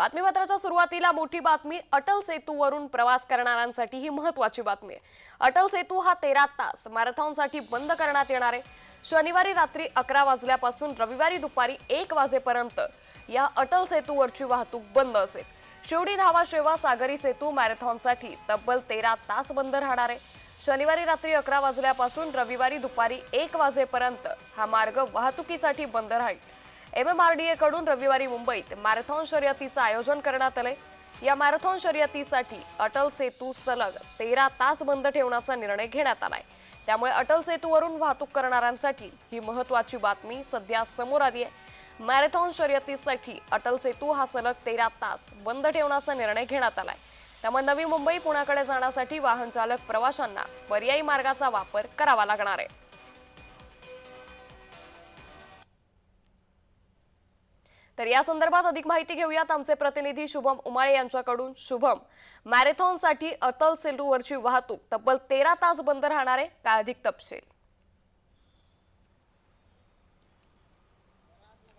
बातमीपत्राच्या सुरुवातीला मोठी बातमी अटल सेतूवरून प्रवास करणाऱ्यांसाठी ही महत्वाची बातमी आहे. अटल सेतू हा तेरा तास मॅरेथॉनसाठी बंद करण्यात येणार आहे. शनिवारी रात्री अकरा वाजल्यापासून रविवारी दुपारी एक वाजेपर्यंत या अटल सेतूवरची वाहतूक बंद असेल. शिवडी धावा शेवा सागरी सेतू मॅरेथॉनसाठी तब्बल तेरा तास बंद राहणार आहे. शनिवारी रात्री अकरा वाजल्यापासून रविवारी दुपारी एक वाजेपर्यंत हा मार्ग वाहतुकीसाठी बंद राहील. एम एम आरकडून रविवारी मुंबईत मॅरेथॉन शर्यतीचं आयोजन करण्यात आलंय. या मॅरेथॉन शर्यतीसाठी अटल सेतू सलग तेरा तास बंद ठेवण्याचा निर्णय घेण्यात आलाय. त्यामुळे अटल सेतूवरून वाहतूक करणाऱ्यांसाठी ही महत्वाची बातमी सध्या समोर आली आहे मॅरेथॉन शर्यतीसाठी अटल सेतू हा सलग तेरा तास बंद ठेवण्याचा निर्णय घेण्यात आलाय. त्यामुळे नवी मुंबई पुण्याकडे जाण्यासाठी वाहन चालक प्रवाशांना पर्यायी मार्गाचा वापर करावा लागणार आहे. तर या संदर्भात अधिक माहिती घेऊयात. आमचे प्रतिनिधी शुभम उमाळे यांच्याकडून. शुभम मॅरेथॉनसाठी अटल सेलूवरची वाहतूक तब्बल तेरा तास बंद राहणार आहे. काय अधिक तपशील?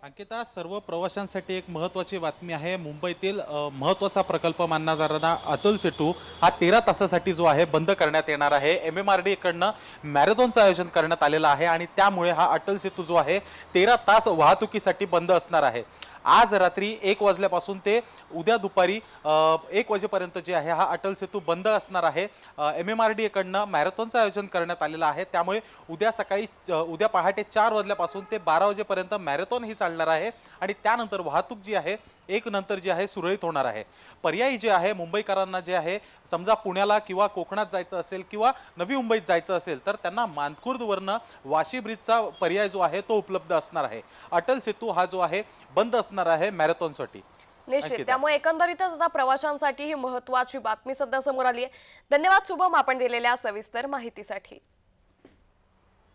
अंकिता सर्व प्रवाशांसाठी एक महत्त्वाची बातमी आहे. मुंबईतील महत्त्वाचा प्रकल्प मानला जाणारा अतुल सेटू हा तेरा तासासाठी जो आहे बंद करण्यात येणार आहे. एम एम आर डीकडनं मॅरेथॉनचं आयोजन करण्यात आलेलं आहे आणि त्यामुळे हा अटल सेतू जो आहे तेरा तास वाहतुकीसाठी बंद असणार आहे. आज रात्री एक वाजल्यापासून ते उद्या दुपारी एक वाजेपर्यंत जे आहे हा अटल सेतू बंद असणार आहे. एम एम आर डी एकडनं मॅरेथॉनचं आयोजन करण्यात आलेलं आहे. त्यामुळे उद्या सकाळी उद्या पहाटे चार वाजल्यापासून ते बारा वाजेपर्यंत मॅरेथॉन ही चालणार आहे. आणि त्यानंतर वाहतूक जी आहे एक नंतर जी आहे सुरळीत होणार आहे. पर्यायी जे आहे मुंबईकरांना जे आहे समजा पुण्याला किंवा कोकणात जायचं असेल किंवा नवी मुंबईत जायचं असेल तर त्यांना मानखुर्दवरनं वाशी ब्रिजचा पर्याय जो आहे तो उपलब्ध असणार आहे. अटल सेतू हा जो आहे बंद असणार आहे मॅरेथॉनसाठी. निश्चित. त्यामुळे एकंदरीतच आता प्रवाशांसाठी ही महत्वाची बातमी सध्या समोर आली आहे. धन्यवाद शुभम आपण दिलेल्या सविस्तर माहितीसाठी.